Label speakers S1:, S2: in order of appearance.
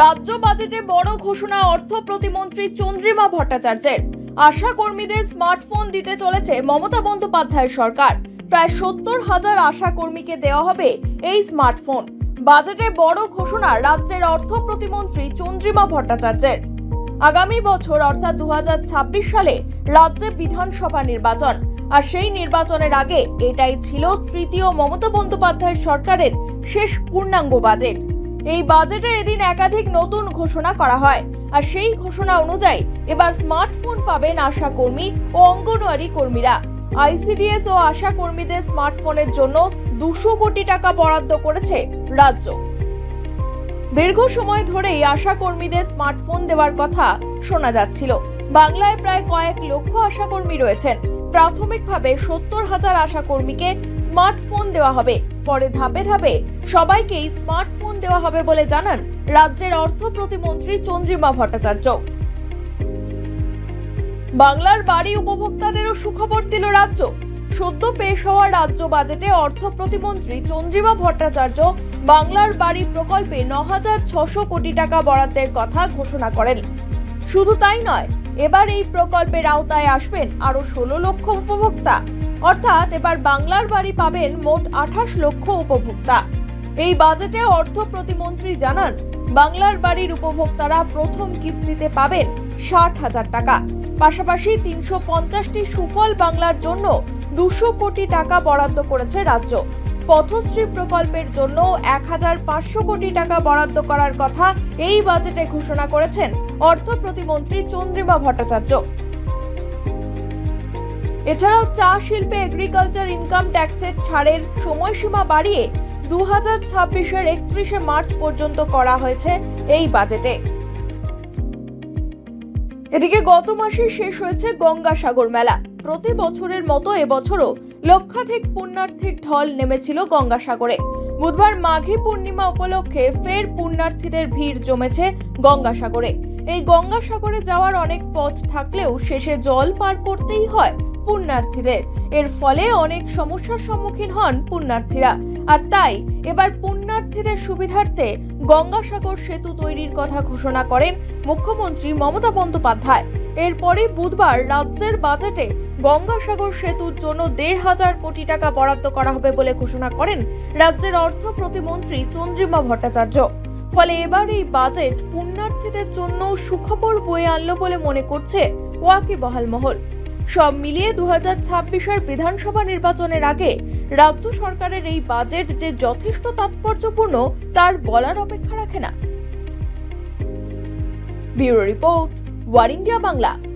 S1: রাজ্য বাজেটে বড় ঘোষণা অর্থ প্রতিমন্ত্রী চন্দ্রিমা ভট্টাচার্যের। আশা কর্মীদের স্মার্টফোন দিতে চলেছে মমতা বন্দ্যোপাধ্যায়ের সরকার। প্রায় সত্তর হাজার আশা কর্মীকে দেওয়া হবে এই স্মার্টফোন। বাজেটে বড় ঘোষণা রাজ্যের অর্থ প্রতিমন্ত্রী চন্দ্রিমা ভট্টাচার্যের। আগামী বছর অর্থাৎ দু হাজার ছাব্বিশ সালে রাজ্যে বিধানসভা নির্বাচন। আর সেই নির্বাচনের আগে এটাই ছিল তৃতীয় মমতা বন্দ্যোপাধ্যায়ের সরকারের শেষ পূর্ণাঙ্গ বাজেট। এই বাজেটে এদিন একাধিক নতুন ঘোষণা করা হয়। আর সেই ঘোষণা অনুযায়ী এবার স্মার্টফোন পাবেন আশা কর্মী ও অঙ্গনওয়াড়ি কর্মীরা। আইসিডিএস ও আশা কর্মীদের স্মার্টফোনের জন্য দুশো কোটি টাকা বরাদ্দ করেছে রাজ্য। দীর্ঘ সময় ধরেই আশা কর্মীদের স্মার্টফোন দেওয়ার কথা শোনা যাচ্ছিল। বাংলায় প্রায় কয়েক লক্ষ আশা কর্মী রয়েছেন। প্রাথমিকভাবে সত্তর হাজার আশা কর্মীকে স্মার্টফোন দেওয়া হবে। পরে ধাপে ধাপে সবাইকেই স্মার্টফোন দেওয়া হবে বলে জানান রাজ্যের অর্থ প্রতিমন্ত্রী চন্দ্রিমা ভট্টাচার্য। বাংলার বাড়ি উপভোক্তাদেরও সুখবর দিল রাজ্য। সদ্য পেশ হওয়া রাজ্য বাজেটে অর্থ প্রতিমন্ত্রী চন্দ্রিমা ভট্টাচার্য বাংলার বাড়ি প্রকল্পে ন কোটি টাকা বরাদ্দের কথা ঘোষণা করেন। শুধু তাই নয়, এবার এই প্রকল্পের আওতায় আসবেন আরও ষোলো লক্ষ উপভোক্তা। অর্থাৎ এবার বাংলার বাড়ি পাবেন মোট আঠাশ লক্ষ উপভোক্তা। এই বাজেটে অর্থ প্রতিমন্ত্রী জানান, বাংলার বাড়ির উপভোক্তারা প্রথম কিস্তিতে পাবেন ষাট হাজার টাকা। পাশাপাশি তিনশো পঞ্চাশটি সুফল বাংলার জন্য দুশো কোটি টাকা বরাদ্দ করেছে রাজ্য। পথশ্রী প্রকল্পের জন্য এক হাজার পাঁচশো কোটি টাকা বরাদ্দ করার কথা এই বাজেটে ঘোষণা করেছেন অর্থ প্রতিমন্ত্রী চন্দ্রিমা ভট্টাচার্য। এছাড়াও চা শিল্পে এগ্রিকালচার ইনকাম ট্যাক্সের ছাড়ের সময়সীমা বাড়িয়ে দু হাজার ছাব্বিশের একত্রিশে মার্চ পর্যন্ত করা হয়েছে এই বাজেটে এদিকে গত মাসে শেষ হয়েছে গঙ্গাসাগর মেলা। প্রতি বছরের মতো এবছরও লক্ষাধিক পুণ্যার্থীর ঢল নেমেছিল গঙ্গাসাগরে। বুধবার মাঘী পূর্ণিমা উপলক্ষে ফের পুণ্যার্থীদের ভিড় জমেছে গঙ্গাসাগরে। এই গঙ্গাসাগরে যাওয়ার অনেক পথ থাকলেও শেষে জল পার করতেই হয় পুণ্যার্থীদের। এর ফলে অনেক সমস্যার সম্মুখীন হন পুণ্যার্থীরা। আর তাই এবার পুণ্যার্থীদের সুবিধার্থে গঙ্গাসাগর সেতু তৈরির কথা ঘোষণা করেন মুখ্যমন্ত্রী মমতা বন্দ্যোপাধ্যায়। এরপরে বুধবার রাজ্যের বাজেটে গঙ্গাসাগর সেতুর জন্য দেড় হাজার কোটি টাকা বরাদ্দ করা হবে বলে ঘোষণা করেন রাজ্যের অর্থ প্রতিমন্ত্রী চন্দ্রিমা ভট্টাচার্য। ফলে এবার এই বাজেট পুণ্যার্থীদের জন্য সুখবর বয়ে আনলো বলে মনে করছে ওয়াকিবহাল মহল। সব মিলিয়ে দু হাজার বিধানসভা নির্বাচনের আগে রাজ্য সরকারের এই বাজেট যে যথেষ্ট তাৎপর্যপূর্ণ, তার বলার অপেক্ষা রাখে না। Bureau report, war India Bangla.